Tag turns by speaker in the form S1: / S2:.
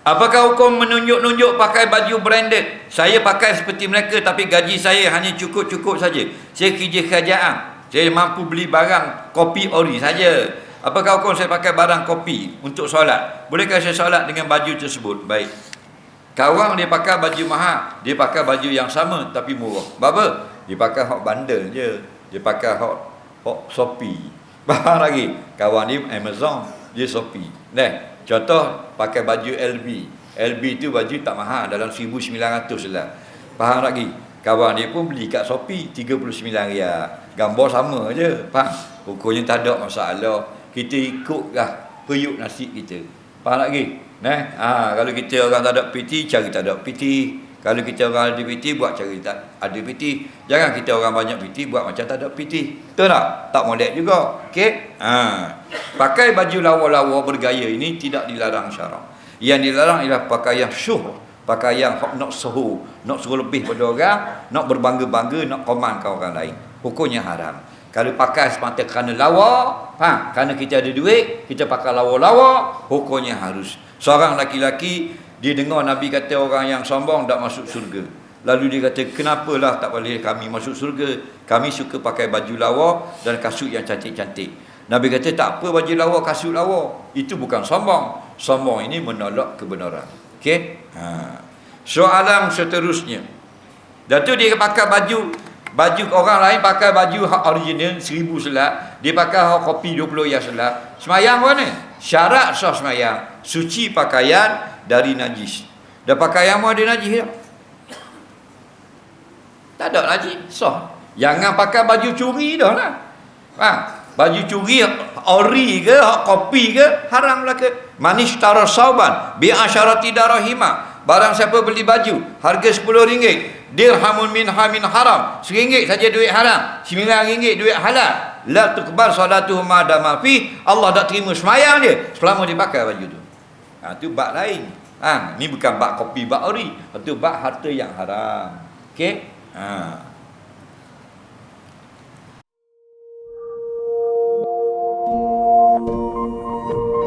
S1: Apakah hukum menunjuk-nunjuk pakai baju branded? Saya pakai seperti mereka tapi gaji saya hanya cukup-cukup saja. Saya kerja kerajaan. Saya mampu beli barang kopi ori saja. Apakah hukum saya pakai barang kopi untuk solat? Bolehkah saya solat dengan baju tersebut? Baik. Kawan dia pakai baju mahal, dia pakai baju yang sama tapi murah. Apa? Dia pakai hot bundle je. Dia pakai hot hot Shopee. Bahar lagi. Kawan dia Amazon, dia Shopee. Nah, Contoh pakai baju LB. LB tu baju tak mahal dalam 1900 lah. Faham lagi? Kawan dia pun beli kat Shopee 39 riyal. Gambar sama je. Faham? Pokoknya tak ada masalah. Kita ikutlah periuk nasib kita. Faham lagi? Nah, ha, kalau kita orang tak ada PT, cari tak ada PT. Kalau kita orang ada PT, buat cari tak ada PT. Jangan kita orang banyak PT, buat macam tak ada PT. Betul tak? Tak molek juga. Okey? Ha. Pakai baju lawa-lawa bergaya ini tidak dilarang syarak. Yang dilarang ialah pakaian syuh. Pakaian nak suhu. Nak suruh lebih pada orang. Nak berbangga-bangga, nak koman ke orang lain. Hukumnya haram. Kalau pakai semata kerana lawa, ha, kerana kita ada duit, kita pakai lawa-lawa, hukumnya harus. Seorang laki-laki dia dengar Nabi kata orang yang sombong tak masuk surga. Lalu dia kata, kenapalah tak boleh kami masuk surga? Kami suka pakai baju lawa dan kasut yang cantik-cantik. Nabi kata, tak apa baju lawa, kasut lawa. Itu bukan sombong. Sombong ini menolak kebenaran. Okey? Ha. Soalan seterusnya. Dan tu dia pakai baju baju orang lain pakai baju hak original seribu selat dia pakai hak kopi 20 yang selat semayang mana syarat sah semayang suci pakaian dari najis. Pakai yang ada najis tak? Tak ada najis. Sah. Jangan pakai baju curi dah lah. Ha? Baju curi ori ke, kopi ke, haram lah ke. Manis tara sauban, bi'asyarati darahima. Barang siapa beli baju, harga RM10. Dirhamun min hamin haram. RM1 saja duit haram. RM9 duit halal. La tukbar salatuhu madama fi. Allah tak terima semayang dia. Selama dia pakai baju tu. Ha, itu bak lain. Ha, ni bukan bak kopi, bak ori. Ha, itu bak harta yang haram. Okey? Ha. thank you